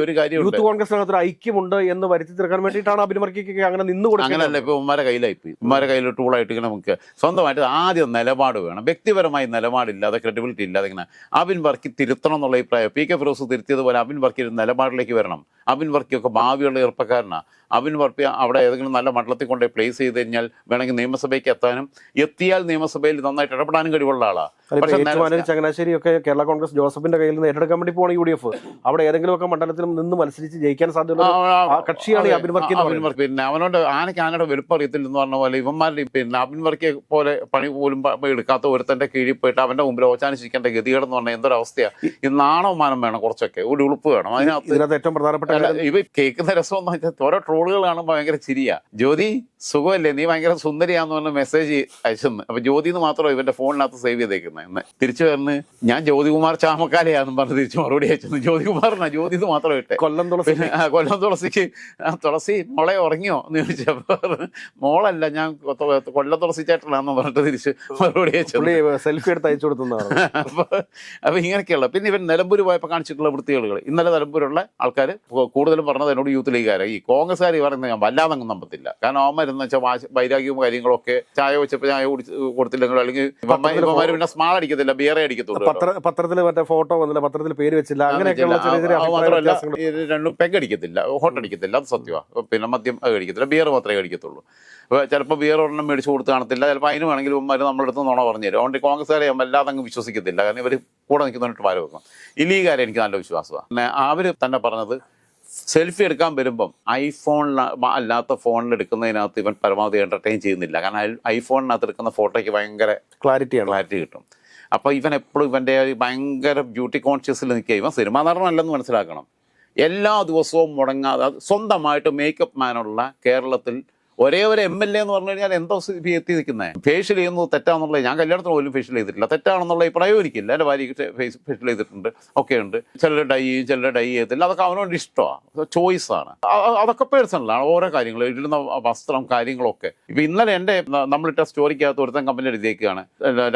S2: ഒരു കാര്യമുണ്ട്
S1: യൂത്ത് കോൺഗ്രസിനകത്ത് ഐക്യമുണ്ട് എന്ന് വരുത്തി തീർക്കാൻ വേണ്ടിയിട്ടാണ് അബിൻ വർക്കിക്ക് അങ്ങനെ നിന്ന്
S2: അങ്ങനല്ല
S1: കൊടുക്കുന്നത്
S2: ഇപ്പൊ ഉമ്മാരെ കയ്യിലായി പോയി. ഉമ്മാരെ കയ്യിൽ ടൂളായിട്ട് ഇങ്ങനെ നമുക്ക് സ്വന്തമായിട്ട് ആദ്യം നിലപാട് വേണം. വ്യക്തിപരമായി നിലപാടില്ലാതെ ക്രെഡിബിലിറ്റി ഇല്ലാതെ ഇങ്ങനെ അബിൻ വർക്കി തിരുത്തണം എന്നുള്ള അഭിപ്രായം. പി കെ ഫിറോസ് തിരുത്തിയതുപോലെ അബിൻ വർക്കി ഒരു നിലപാടിലേക്ക് വരണം. അബിൻ വർക്കിയൊക്കെ ഭാവിയുള്ള ചെറുപ്പക്കാരനാണ് അബിൻ വർക്കി അവിടെ ഏതെങ്കിലും നല്ല മണ്ഡലത്തിൽ കൊണ്ട് പ്ലേസ് ചെയ്ത് കഴിഞ്ഞാൽ വേണമെങ്കിൽ നിയമസഭയ്ക്ക് എത്താനും എത്തിയാൽ നിയമസഭയിൽ നന്നായിട്ട് ഇടപെടാനും കഴിവുള്ള ആളാണ് പക്ഷേ
S1: ചങ്ങനാശ്ശേരി ഒക്കെ കേരള കോൺഗ്രസ് ജോസഫിന്റെ കയ്യിൽ നിന്ന് ഏറ്റെടുക്കാൻ വേണ്ടി പോകണം യു ഡി എഫ് അവിടെ ഏതെങ്കിലും ഒക്കെ മണ്ഡലത്തിൽ നിന്ന് മത്സരിച്ച് ജയിക്കാൻ സാധ്യത കക്ഷിയാണ് ഈ അബിൻ വർക്കി എന്ന്
S2: അബിൻ വർക്കി. പിന്നെ അവനോട് ആനയ്ക്ക് ആനയുടെ വലുപ്പം അറിയത്തില്ല എന്ന് പറഞ്ഞ പോലെ ഇവന്മാരുടെ പിന്നെ അബിൻ വർക്കിയെ പോലെ പണി പോലും എടുക്കാത്ത ഒരുത്തന്റെ കീഴിൽ പോയിട്ട് അവന്റെ മുമ്പിൽ ഓച്ചാനിച്ചിരിക്കേണ്ട ഗതികേടെന്ന് പറഞ്ഞാൽ എന്തൊരവസ്ഥയാണ് ഈ നാണവമാനം വേണം കുറച്ചൊക്കെ. ഒരു ഉളുപ്പ് വേണം. അതിനകത്ത്
S1: ഇതിനകത്ത് ഏറ്റവും പ്രധാനപ്പെട്ട
S2: ഇവ കേൾക്കുന്ന രസം എന്ന് വെച്ചാൽ ഓരോ ട്രോളുകൾ കാണുമ്പോൾ ഭയങ്കര ചിരിയാ. ജ്യോതി സുഖമല്ലേ? നീ ഭയങ്കര സുന്ദരിയാന്ന് പറഞ്ഞ മെസ്സേജ് അയച്ചെന്ന് അപ്പൊ ജ്യോതി എന്ന് മാത്രം ഇവന്റെ ഫോണിനകത്ത് സേവ് ചെയ്തേക്കുന്നത് എന്ന് തിരിച്ചു വന്ന് ഞാൻ ജ്യോതികുമാർ ചാമക്കാലയാന്നും പറഞ്ഞ് തിരിച്ചു മറുപടി അയച്ചെന്ന് ജ്യോതികുമാറിനാ ജ്യോതി എന്ന് മാത്രം ഇട്ടെ.
S1: കൊല്ലം തുളസി
S2: കൊല്ലം തുളസിക്ക് തുളസി മോളെ ഉറങ്ങിയോ എന്ന് ചോദിച്ചപ്പോ മോളല്ല ഞാൻ കൊല്ലം തുളസി ചേട്ടനാന്ന് പറഞ്ഞിട്ട് തിരിച്ച് മറുപടി
S1: അയച്ചു സെൽഫി എടുത്ത് അയച്ചു കൊടുത്തു
S2: അപ്പൊ അപ്പൊ ഇങ്ങനെയൊക്കെയുള്ള. പിന്നെ ഇവൻ നിലമ്പൂർ പോയപ്പോൾ കാണിച്ചിട്ടുള്ള വൃത്തികളുകൾ ഇന്നലെ നിലമ്പൂരുള്ള ആൾക്കാർ കൂടുതലും പറഞ്ഞത് എന്നോട് യൂത്ത് ലീഗുകാരെ. ഈ കോൺഗ്രസ്സുകാർ പറയുന്നത് ഞാൻ വല്ലാതെ നമ്പത്തില്ല. കാരണം അവന്മാരെന്ന് വെച്ചാൽ വാശി- വൈരാഗ്യവും കാര്യങ്ങളൊക്കെ ചായ വെച്ചപ്പോൾ ചായ കുടിച്ച് കൊടുത്തില്ലെങ്കിലും അല്ലെങ്കിൽ ഇവന്മാർ പിന്നെ സ്മാൾ അടിക്കത്തില്ല ബിയറേ അടിക്കത്തുള്ളൂ.
S1: പത്ര പത്രത്തിൽ മറ്റേ ഫോട്ടോ വന്നില്ല പത്രത്തിൽ പേര് വെച്ചില്ല അങ്ങനെയൊക്കെയുള്ള ചെറിയ ചെറിയ
S2: അത്
S1: അഭിപ്രായ
S2: മാത്രമല്ല
S1: വ്യത്യാസങ്ങൾ
S2: ഈ രണ്ടും പെഗ് അടിക്കത്തില്ല ഹോട്ട് അടിക്കത്തില്ല അത് സത്യമാണ് പിന്നെ മദ്യം അത് കഴിക്കത്തില്ല ബിയർ മാത്രമേ കഴിക്കത്തുള്ളൂ അപ്പോൾ ചിലപ്പോൾ ബിയർ ഒരെണ്ണം മേടിച്ച് കൊടുത്ത് കാണത്തില്ല ചിലപ്പോൾ അതിന് വേണമെങ്കിൽ ഉമ്മാർ നമ്മുടെ അടുത്ത് നുണ പറഞ്ഞു തരും. അതുകൊണ്ട് കോൺഗ്രസ്സുകാരെ ഞാൻ വല്ലാതെ അങ്ങ് വിശ്വസിക്കത്തില്ല കാരണം ഇവർ കൂടെ നിൽക്കുന്നതിനായിട്ട് വാര വെക്കും ഈ ലീഗുകാരെ എനിക്ക് നല്ല വിശ്വാസമാണ് പിന്നെ അവർ തന്നെ പറഞ്ഞത് സെൽഫി എടുക്കാൻ വരുമ്പം ഐഫോണിൽ അല്ലാത്ത ഫോണിൽ എടുക്കുന്നതിനകത്ത് ഇവൻ പരമാവധി എന്റർടൈൻ ചെയ്യുന്നില്ല. കാരണം ഐ- ഐഫോണിനകത്ത് എടുക്കുന്ന ഫോട്ടോയ്ക്ക് ഭയങ്കര
S1: ക്ലാരിറ്റിയാണ്
S2: ക്ലാരിറ്റി കിട്ടും. അപ്പോൾ ഇവൻ എപ്പോഴും ഇവന്റെ ഭയങ്കര ബ്യൂട്ടി കോൺഷ്യസിൽ നിൽക്കുക. ഇവൻ സിനിമാ നടനല്ലെന്ന് മനസ്സിലാക്കണം. എല്ലാ ദിവസവും മുടങ്ങാതെ സ്വന്തമായിട്ട് മേക്കപ്പ് മാനുള്ള കേരളത്തിൽ ഒരേ ഒരു എം എൽ എ എന്ന് പറഞ്ഞു കഴിഞ്ഞാൽ എന്തോ എത്തി നിൽക്കുന്നത് ഫേഷ്യൽ ചെയ്യുന്നത് തെറ്റാണെന്നുള്ള ഞാൻ കല്യാണത്തിന് പോലും ഫേഷ്യൽ ചെയ്തിട്ടില്ല. തെറ്റാണെന്നുള്ള അഭിപ്രായം എനിക്കില്ല. എന്റെ ഭാര്യയ്ക്ക് ഫേസ് ഫേഷ്യൽ ചെയ്തിട്ടുണ്ട്. ഒക്കെ ഉണ്ട്. ചിലർ ഡൈ ചെയ്യും ചിലർ ഡൈ ചെയ്തില്ല അതൊക്കെ അവനോട് ഇഷ്ടമാണ്. ചോയ്സാണ് അതൊക്കെ പേഴ്സണലാണ് ഓരോ കാര്യങ്ങൾ ഇടുന്ന വസ്ത്രം കാര്യങ്ങളൊക്കെ. ഇപ്പം ഇന്നലെ എന്റെ നമ്മളിട്ട സ്റ്റോറിക്കകത്ത് ഒരുത്തൻ കമ്പനി എഴുതിയേക്കാണ്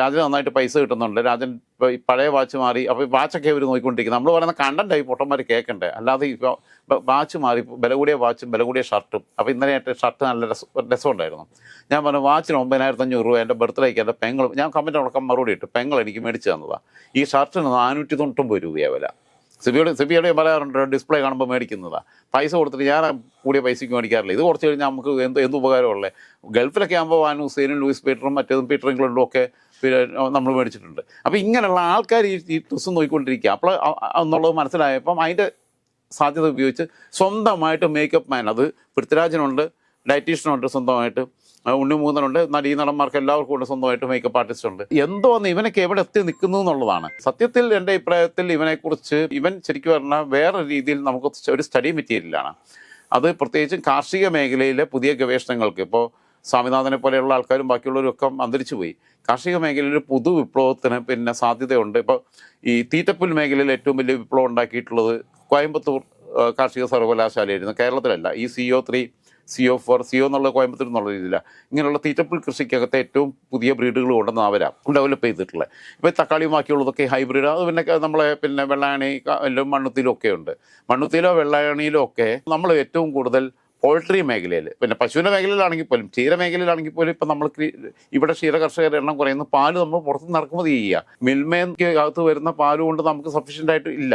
S2: രാജൻ നന്നായിട്ട് പൈസ കിട്ടുന്നുണ്ട്. രാജൻ ഇപ്പൊ ഈ പഴയ വാച്ച് മാറി അപ്പോൾ വാച്ചൊക്കെ അവർ നോക്കിക്കൊണ്ടിരിക്കുന്നത് നമ്മൾ പറയുന്ന കണ്ടന്റായി പൊട്ടന്മാർ കേൾക്കണ്ടേ അല്ലാതെ ഇപ്പോൾ വാച്ച് മാറി വില കൂടിയ വാച്ചും വില കൂടിയ ഷർട്ടും. അപ്പോൾ ഇന്നലെ ആയിട്ട് ഷർട്ട് നല്ല രസം രസമുണ്ടായിരുന്നു. ഞാൻ പറഞ്ഞു വാച്ചിന് ഒമ്പതിനായിരത്തി അഞ്ഞൂറ് രൂപ എന്റെ ബർത്ത്ഡേക്ക് എന്റെ പെങ്ങൾ ഞാൻ കമന്റ് ഉടക്കം മറുപടി ഇട്ടു. പെങ്ങൾ എനിക്ക് മേടിച്ചു തന്നതാണ് ഈ ഷർട്ടിന് നാനൂറ്റി തൊണ്ണൂറ്റൊമ്പത് രൂപയാണ് വില. സിബിയോട് സിബിയോട് പറയാറുണ്ട് ഡിസ്പ്ലേ കാണുമ്പോൾ മേടിക്കുന്നതാണ് പൈസ കൊടുത്തിട്ട് ഞാൻ കൂടിയ പൈസയ്ക്ക് മേടിക്കാറില്ല. ഇത് കുറച്ച് കഴിഞ്ഞാൽ നമുക്ക് എന്ത് എന്ത് ഉപകാരമുള്ളത് ഗൾഫിലൊക്കെ ആകുമ്പോൾ വാനു സീനും ലൂയിസ് പീറ്ററും മറ്റേതും പീറ്ററും ഒക്കെ പിന്നെ നമ്മൾ മേടിച്ചിട്ടുണ്ട്. അപ്പോൾ ഇങ്ങനെയുള്ള ആൾക്കാർ ഈ ഈ ഡ്രസ്സ് നോക്കിക്കൊണ്ടിരിക്കുക. അപ്പോൾ എന്നുള്ളത് മനസ്സിലായപ്പം അതിന്റെ സാധ്യത ഉപയോഗിച്ച് സ്വന്തമായിട്ട് മേക്കപ്പ് മാൻ അത് പൃഥ്വിരാജനുണ്ട് ഡയറ്റീഷ്യനുണ്ട് സ്വന്തമായിട്ട് ഉണ്ണിമൂന്നനുണ്ട് നടീ നടന്മാർക്ക് എല്ലാവർക്കും ഉണ്ട് സ്വന്തമായിട്ട് മേക്കപ്പ് ആർട്ടിസ്റ്റ് ഉണ്ട്. എന്തോ ഒന്ന് ഇവനൊക്കെ എവിടെ എത്തി നിൽക്കുന്നു എന്നുള്ളതാണ്. സത്യത്തിൽ എന്റെ അഭിപ്രായത്തിൽ ഇവനെക്കുറിച്ച് ഇവൻ ശരിക്കും പറഞ്ഞാൽ വേറെ രീതിയിൽ നമുക്ക് ഒരു സ്റ്റഡി മെറ്റീരിയലാണ് അത് പ്രത്യേകിച്ചും കാർഷിക മേഖലയിലെ പുതിയ ഗവേഷണങ്ങൾക്ക്. ഇപ്പോൾ സ്വാമിനാഥനെ പോലെയുള്ള ആൾക്കാരും ബാക്കിയുള്ളവരും ഒക്കെ അന്തരിച്ചു പോയി. കാർഷിക മേഖലയിൽ ഒരു പുതു വിപ്ലവത്തിന് പിന്നെ സാധ്യതയുണ്ട്. ഇപ്പോൾ ഈ തീറ്റപ്പുൽ മേഖലയിൽ ഏറ്റവും വലിയ വിപ്ലവം ഉണ്ടാക്കിയിട്ടുള്ളത് കോയമ്പത്തൂർ കാർഷിക സർവകലാശാലയായിരുന്നു. കേരളത്തിലല്ല. ഈ C O three C O four C O എന്നുള്ള കോയമ്പത്തൂർ എന്നുള്ള രീതിയില്ല ഇങ്ങനെയുള്ള തീറ്റപ്പുൽ കൃഷിക്കകത്ത് ഏറ്റവും പുതിയ ബ്രീഡുകൾ കൊണ്ടുവന്ന് അവരാണ് ഡെവലപ്പ് ചെയ്തിട്ടുള്ളത്. ഇപ്പോൾ തക്കാളിയും ബാക്കിയുള്ളതൊക്കെ ഹൈബ്രിഡ്. അത് പിന്നെ നമ്മളെ പിന്നെ വെള്ളായണി മണ്ണുത്തിലും ഒക്കെ ഉണ്ട്. മണ്ണുത്തിയിലോ വെള്ളായണിയിലോ ഒക്കെ നമ്മൾ ഏറ്റവും കൂടുതൽ പോൾട്രി മേഖലയിൽ. പിന്നെ പശുവിന്റെ മേഖലയിലാണെങ്കിൽ പോലും ക്ഷീര മേഖലയിലാണെങ്കിൽ പോലും ഇപ്പം നമ്മൾ ഇവിടെ ക്ഷീര കർഷകരുടെ എണ്ണം കുറയുന്നു. പാൽ നമ്മൾ പുറത്ത് ഇറക്കുമതി ചെയ്യുക. മിൽമേക്ക് അകത്ത് വരുന്ന പാൽ കൊണ്ട് നമുക്ക് സഫീഷ്യന്റ് ആയിട്ട് ഇല്ല.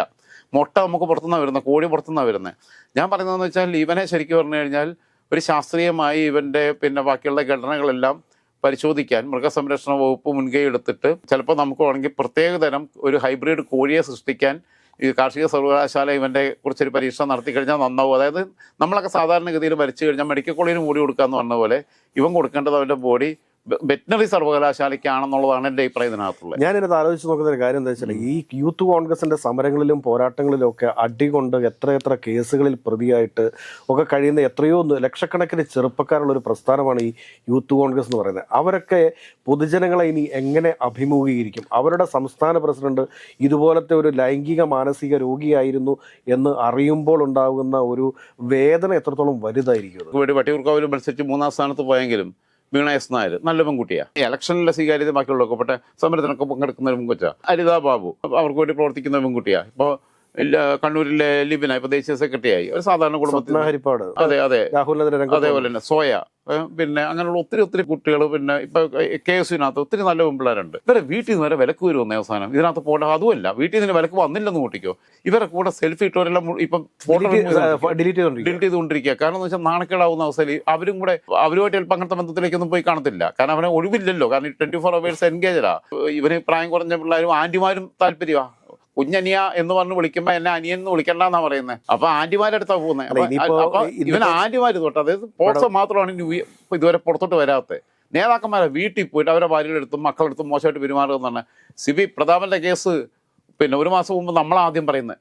S2: മുട്ട നമുക്ക് പുറത്തുനിന്നാണ് വരുന്നത്. കോഴി പുറത്തുനിന്നാണ് വരുന്നത്. ഞാൻ പറയുന്നതെന്ന് വെച്ചാൽ ഇവനെ ശരിക്കും പറഞ്ഞു കഴിഞ്ഞാൽ ഒരു ശാസ്ത്രീയമായി ഇവന്റെ പിന്നെ ബാക്കിയുള്ള ഘടനകളെല്ലാം പരിശോധിക്കാൻ മൃഗസംരക്ഷണ വകുപ്പ് മുൻകൈ എടുത്തിട്ട് ചിലപ്പോൾ നമുക്ക് വേണമെങ്കിൽ പ്രത്യേക തരം ഒരു ഹൈബ്രിഡ് കോഴിയെ സൃഷ്ടിക്കാൻ ഈ കാർഷിക സർവകലാശാല ഇവന്റെ കുറിച്ചൊരു പരീക്ഷ നടത്തി കഴിഞ്ഞാൽ നന്നാവും. അതായത് നമ്മളൊക്കെ സാധാരണഗതിയിൽ വരച്ചു കഴിഞ്ഞാൽ മെഡിക്കൽ കോളേജിന് മൂടി കൊടുക്കുക എന്ന് പറഞ്ഞ പോലെ ഇവൻ കൊടുക്കേണ്ടത് അവന്റെ ബോഡി വെറ്റിനറി സർവകലാശാലയ്ക്കാണെന്നുള്ളതാണ് എന്റെ അഭിപ്രായം ഇതിനകത്തുള്ളത്.
S1: ഞാൻ ഇതിനകത്ത് ആലോചിച്ച് നോക്കുന്ന ഒരു കാര്യം എന്താ വെച്ചാൽ ഈ യൂത്ത് കോൺഗ്രസിന്റെ സമരങ്ങളിലും പോരാട്ടങ്ങളിലും ഒക്കെ അടികൊണ്ട് എത്രയെത്ര കേസുകളിൽ പ്രതിയായിട്ട് ഒക്കെ കഴിയുന്ന എത്രയോ ലക്ഷക്കണക്കിന് ചെറുപ്പക്കാരുള്ള ഒരു പ്രസ്ഥാനമാണ് ഈ യൂത്ത് കോൺഗ്രസ് എന്ന് പറയുന്നത്. അവരൊക്കെ പൊതുജനങ്ങളെ ഇനി എങ്ങനെ അഭിമുഖീകരിക്കും? അവരുടെ സംസ്ഥാന പ്രസിഡന്റ് ഇതുപോലത്തെ ഒരു ലൈംഗിക മാനസിക രോഗിയായിരുന്നു എന്ന് അറിയുമ്പോൾ ഉണ്ടാകുന്ന ഒരു വേദന എത്രത്തോളം വലുതായിരിക്കും
S2: വട്ടിയൂർക്കാവിലും മത്സരിച്ച് മൂന്നാം സ്ഥാനത്ത് പോയെങ്കിലും വീണ എസ് നായർ നല്ല പെൺകുട്ടിയാ. ഇലക്ഷനിലെ സ്വീകാര്യത ബാക്കിയുള്ളതൊക്കെ പക്ഷേ സമരത്തിനൊക്കെ പങ്കെടുക്കുന്ന പെൺകുട്ടിയാ അരിതാ ബാബു അവർക്ക് വേണ്ടി പ്രവർത്തിക്കുന്ന പെൺകുട്ടിയാ. ഇപ്പോൾ കണ്ണൂരിലെ ലിബിന ഇപ്പൊ ദേശീയ സെക്രട്ടറിയായി. ഒരു സാധാരണ കുടുംബത്തിൽ
S1: ഹരിപ്പാട്.
S2: അതെ അതെ. അതേപോലെ തന്നെ സോയ. പിന്നെ അങ്ങനെയുള്ള ഒത്തിരി ഒത്തിരി കുട്ടികൾ പിന്നെ ഇപ്പൊ കെ എസ് യുവിനകത്ത് ഒത്തിരി നല്ല പെൺപിള്ളേരുണ്ട്. ഇവരെ വീട്ടിൽ നിന്ന് വരെ വിലക്ക് വരുമെന്ന അവസാനം. ഇതിനകത്ത് പോകേണ്ട അതുമല്ല. വീട്ടിൽ നിന്ന് വിലക്ക് വന്നില്ലെന്ന് കൂട്ടിക്കോ ഇവരെ കൂടെ സെൽഫി ഇട്ടവരെല്ലാം ഇപ്പം ഫോട്ടോ
S1: ഡിലീറ്റ്
S2: ഡിലീറ്റ് ചെയ്തുകൊണ്ടിരിക്കുക. കാരണം എന്ന് വെച്ചാൽ നാണക്കേടാവുന്ന അവസ്ഥയിൽ അവരും കൂടെ അവരുമായിട്ട് ചിലപ്പോൾ അങ്ങനത്തെ ബന്ധത്തിലേക്കൊന്നും പോയി കാണത്തില്ല. കാരണം അവനെ ഒഴിവില്ലല്ലോ. കാരണം ട്വന്റി ഫോർ അവേഴ്സ് എൻഗേജഡാ ഇവന് പ്രായം കുറഞ്ഞ പിള്ളേരും ആന്റിമാരും താല്പര്യമാ. കുഞ്ഞനിയ എന്ന് പറഞ്ഞ് വിളിക്കുമ്പോ എന്നെ അനിയൻ എന്ന് വിളിക്കണ്ടെന്നാ പറയുന്നത് അപ്പൊ ആന്റിമാരടുത്താ പോകുന്നത്
S1: അപ്പൊ
S2: ഇവൻ ആന്റിമാര് തൊട്ട് അതായത് പോസ്റ്റ് മാത്രമാണ് ഇപ്പൊ ഇതുവരെ പുറത്തോട്ട് വരാത്തത് നേതാക്കന്മാരെ വീട്ടിൽ പോയിട്ട് അവരെ ഭാര്യയുടെ അടുത്തും മക്കളുടെ മക്കളെടുത്തും മോശമായിട്ട് പെരുമാറുക സി ബി പ്രതാപന്റെ കേസ് പിന്നെ ഒരു മാസം മുമ്പ് നമ്മളാദ്യം പറയുന്നത്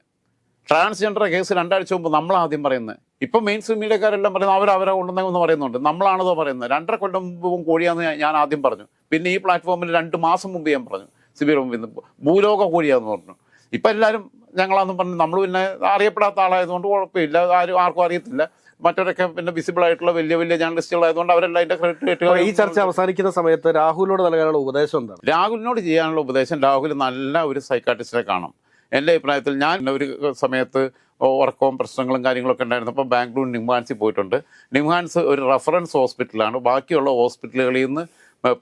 S2: ട്രാൻസ്ജെൻഡർ കേസ് രണ്ടാഴ്ച മുമ്പ് നമ്മളാദ്യം പറയുന്നത് ഇപ്പൊ മെയിൻ സ്ട്രീം മീഡിയക്കാരെല്ലാം പറയുന്നത് അവർ അവരെ കൊണ്ടുവന്നെന്ന് പറയുന്നുണ്ട്. നമ്മളാണതോ പറയുന്നത് രണ്ടര കൊല്ലം മുമ്പും കോഴിയാന്ന് ഞാൻ- ആദ്യം പറഞ്ഞു. പിന്നെ ഈ പ്ലാറ്റ്ഫോമിൽ രണ്ട് മാസം മുമ്പ് ഞാൻ പറഞ്ഞു. സിബിയുടെ മുമ്പിൽ ഭൂലോക കോഴിയാന്ന് പറഞ്ഞു. ഇപ്പൊ എല്ലാവരും ഞങ്ങളാണെന്ന് പറഞ്ഞു നമ്മൾ പിന്നെ അറിയപ്പെടാത്ത ആളായതുകൊണ്ട് കുഴപ്പമില്ല. ആരും ആർക്കും അറിയത്തില്ല. മറ്റവരൊക്കെ പിന്നെ വിസിബിൾ ആയിട്ടുള്ള വലിയ വലിയ ജേർണലിസ്റ്റുകളായതുകൊണ്ട് അവരെല്ലാം അതിന്റെ ക്രെഡിറ്റ്
S1: കിട്ടുക ഈ ചർച്ച അവസാനിക്കുന്ന സമയത്ത് രാഹുലിനോട് നൽകാനുള്ള ഉപദേശം എന്താണ്?
S2: രാഹുലിനോട് ചെയ്യാനുള്ള ഉപദേശം രാഹുൽ നല്ല ഒരു സൈക്കാട്രിസ്റ്റിനെ കാണും എന്റെ അഭിപ്രായത്തിൽ ഞാൻ ഒരു സമയത്ത് ഉറക്കവും പ്രശ്നങ്ങളും കാര്യങ്ങളൊക്കെ ഉണ്ടായിരുന്നപ്പോൾ ബാംഗ്ലൂർ നിംഹാൻസിൽ പോയിട്ടുണ്ട്. നിംഹാൻസ് ഒരു റെഫറൻസ് ഹോസ്പിറ്റലാണ് ബാക്കിയുള്ള ഹോസ്പിറ്റലുകളിൽ നിന്ന്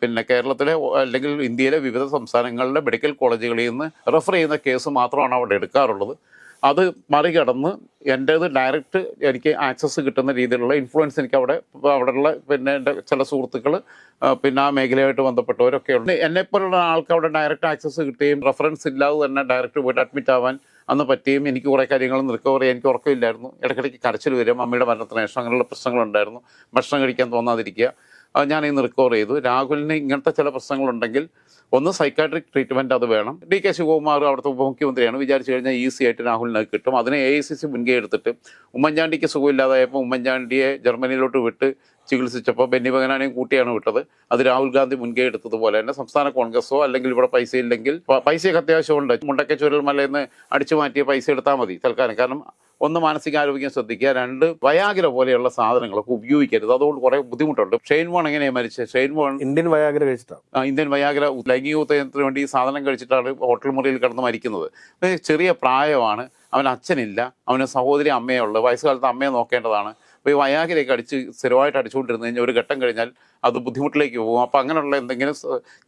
S2: പിന്നെ കേരളത്തിലെ അല്ലെങ്കിൽ ഇന്ത്യയിലെ വിവിധ സംസ്ഥാനങ്ങളിലെ മെഡിക്കൽ കോളേജുകളിൽ നിന്ന് റെഫർ ചെയ്യുന്ന കേസ് മാത്രമാണ് അവിടെ എടുക്കാറുള്ളത്. അത് മറികടന്ന് എന്റേത് ഡയറക്റ്റ് എനിക്ക് ആക്സസ് കിട്ടുന്ന രീതിയിലുള്ള ഇൻഫ്ലുവൻസ് എനിക്ക് അവിടെ അവിടെയുള്ള പിന്നെ എന്റെ ചില സുഹൃത്തുക്കൾ പിന്നെ ആ മേഖലയായിട്ട് ബന്ധപ്പെട്ടവരൊക്കെ ഉണ്ട്. എന്നെപ്പോലുള്ള ആൾക്ക് അവിടെ ഡയറക്റ്റ് ആക്സസ് കിട്ടുകയും റെഫറൻസ് ഇല്ലാതെ തന്നെ ഡയറക്റ്റ് പോയിട്ട് അഡ്മിറ്റ് ആവാൻ അന്ന് പറ്റിയും എനിക്ക് കുറേ കാര്യങ്ങൾ റിക്കവർ ചെയ്യാൻ എനിക്ക് ഉറക്കമില്ലായിരുന്നു. ഇടയ്ക്കിടയ്ക്ക് കരച്ചിൽ വരും. അമ്മയുടെ മരണത്തിന് ശേഷം അങ്ങനെയുള്ള പ്രശ്നങ്ങളുണ്ടായിരുന്നു. ഭക്ഷണം കഴിക്കാൻ തോന്നാതിരിക്കുക. ഞാൻ ഇന്ന് റിക്കവർ ചെയ്തു. രാഹുലിന് ഇങ്ങനത്തെ ചില പ്രശ്നങ്ങളുണ്ടെങ്കിൽ ഒന്ന് സൈക്കാട്രിക് ട്രീറ്റ്മെന്റ് അത് വേണം. ഡി കെ ശിവകുമാർ അവിടുത്തെ ഉപമുഖ്യമന്ത്രിയാണ്. വിചാരിച്ചു കഴിഞ്ഞാൽ ഈസി ആയിട്ട് രാഹുലിന് കിട്ടും. അതിനെ എ ഐ സി സി മുൻകൈ എടുത്തിട്ട് ഉമ്മൻചാണ്ടിക്ക് സുഖമില്ലാതായപ്പോൾ ഉമ്മൻചാണ്ടിയെ ജർമ്മനിയിലോട്ട് വിട്ട് ചികിത്സിച്ചപ്പോൾ ബെന്നി ബഗനാനെയും കൂട്ടിയാണ് വിട്ടത്. അത് രാഹുൽ ഗാന്ധി മുൻകൈ എടുത്തതുപോലെ തന്നെ സംസ്ഥാന കോൺഗ്രസോ അല്ലെങ്കിൽ ഇവിടെ പൈസ ഇല്ലെങ്കിൽ പൈസയൊക്കെ അത്യാവശ്യമുണ്ട്. മുണ്ടക്കച്ചുരൽ മലയിൽ നിന്ന് അടിച്ചു മാറ്റിയ പൈസ എടുത്താൽ മതി തൽക്കാലം. കാരണം ഒന്ന് മാനസികാരോഗ്യം ശ്രദ്ധിക്കുക രണ്ട് വയാഗ്ര പോലെയുള്ള സാധനങ്ങളൊക്കെ ഉപയോഗിക്കരുത്. അതുകൊണ്ട് കുറെ ബുദ്ധിമുട്ടുണ്ട്. ഷെയ്ൻ വോൺ എങ്ങനെയാണ് മരിച്ചത്? ഷെയ്ൻ വോൺ
S1: ഇന്ത്യൻ വയാഗ്ര കഴിച്ചിട്ടാണ്
S2: ആ, ഇന്ത്യൻ വയാഗ്ര ലൈംഗിക ഉത്തേജനത്തിന് വേണ്ടി ഈ സാധനം കഴിച്ചിട്ടാണ് ഹോട്ടൽ മുറിയിൽ കിടന്ന് മരിക്കുന്നത്. ചെറിയ പ്രായമാണ്. അവൻ അച്ഛനില്ല. അവന് സഹോദരി അമ്മയേ ഉള്ളൂ. വയസ്സുകാലത്ത് അമ്മയെ നോക്കേണ്ടതാണ്. അപ്പോൾ ഈ വയാഗ്രയൊക്കെ അടിച്ച് സ്ഥിരമായിട്ട് അടിച്ചുകൊണ്ടിരുന്ന് കഴിഞ്ഞാൽ ഒരു ഘട്ടം കഴിഞ്ഞാൽ അത് ബുദ്ധിമുട്ടിലേക്ക് പോകും. അപ്പോൾ അങ്ങനെയുള്ള എന്തെങ്കിലും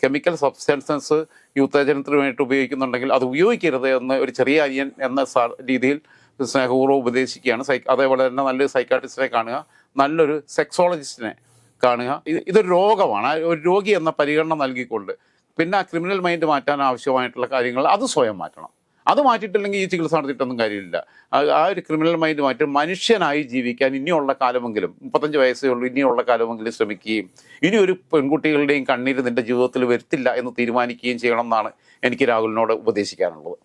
S2: കെമിക്കൽ സബ്സ്റ്റൻസസ് ഈ ഉത്തേജനത്തിന് വേണ്ടിയിട്ട് ഉപയോഗിക്കുന്നുണ്ടെങ്കിൽ അത് ഉപയോഗിക്കരുത് എന്ന് ഒരു ചെറിയ അനിയൻ എന്ന രീതിയിൽ സ്നേഹപൂർവം ഉപദേശിക്കുകയാണ്. സൈ അതേപോലെ തന്നെ നല്ലൊരു സൈക്കാട്രിസ്റ്റിനെ കാണുക നല്ലൊരു സെക്സോളജിസ്റ്റിനെ കാണുക. ഇത് ഇതൊരു രോഗമാണ്. ഒരു രോഗി എന്ന പരിഗണന നൽകിക്കൊണ്ട് പിന്നെ ആ ക്രിമിനൽ മൈൻഡ് മാറ്റാൻ ആവശ്യമായിട്ടുള്ള കാര്യങ്ങൾ അത് സ്വയം മാറ്റണം. അത് മാറ്റിയിട്ടില്ലെങ്കിൽ ഈ ചികിത്സ നടത്തിയിട്ടൊന്നും കാര്യമില്ല. ആ- ഒരു ക്രിമിനൽ മൈൻഡ് മാറ്റി മനുഷ്യനായി ജീവിക്കാൻ ഇനിയുള്ള കാലമെങ്കിലും മുപ്പത്തഞ്ച് വയസ്സേ ഉള്ളൂ ഇനിയുള്ള കാലമെങ്കിലും ശ്രമിക്കുകയും ഇനി ഒരു പെൺകുട്ടികളുടെയും കണ്ണീര് നിന്റെ ജീവിതത്തിൽ വരുത്തില്ല എന്ന് തീരുമാനിക്കുകയും ചെയ്യണം എന്നാണ് എനിക്ക് രാഹുലിനോട് ഉപദേശിക്കാനുള്ളത്.